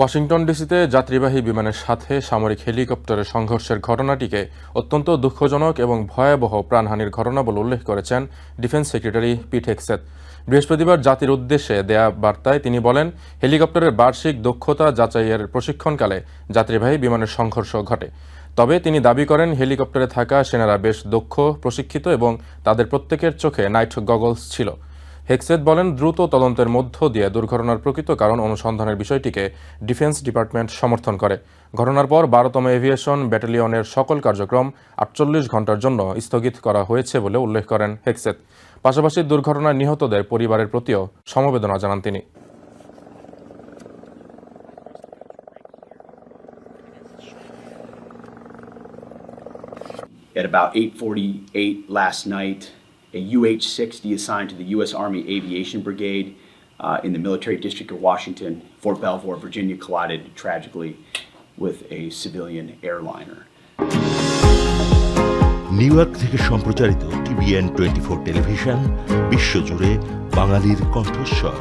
Washington ডিসিতে যাত্রীবাহী বিমানের সাথে সামরিক হেলিকপ্টারের সংঘর্ষের ঘটনাটিকে অত্যন্ত দুঃখজনক এবং ভয়াবহ প্রাণহানির ঘটনা বলে উল্লেখ করেছেন ডিফেন্স সেক্রেটারি পিট হেক্সেত বৃহস্পতিবার জাতির উদ্দেশ্যে দেয়া বার্তায় তিনি বলেন, হেলিকপ্টারের বার্ষিক দক্ষতা যাচাইয়ের প্রশিক্ষণকালে যাত্রীবাহী বিমানের সংঘর্ষ ঘটে। তবে তিনি দাবি করেন, হেলিকপ্টারে থাকা সেনারা বেশ দক্ষ, প্রশিক্ষিত এবং তাদের প্রত্যেকের চোখে নাইট গগলস ছিল। হেক্সেত বলেন দ্রুত তদন্তের মধ্য দিয়ে দুর্ঘটনার প্রকৃত কারণ অনুসন্ধানের বিষয়টিকে ডিফেন্স ডিপার্টমেন্ট সমর্থন করে। ঘটনার পর বারোতম এভিয়েশন ব্যাটালিয়নের সকল কার্যক্রম আটচল্লিশ ঘণ্টার জন্য স্থগিত করা হয়েছে বলে উল্লেখ করেন হেক্সেত পাশাপাশি দুর্ঘটনায় নিহতদের পরিবারের প্রতিও সমবেদনা জানান তিনি। At about 8:48 last night, a UH-60 assigned to the U.S. Army Aviation Brigade uh, in the Military District of Washington, Fort Belvoir, Virginia, collided tragically with a civilian airliner. New York থেকে সম্প্রচারিত TVN twenty four television বিশ্বজুড়ে বাঙালির কণ্ঠস্বর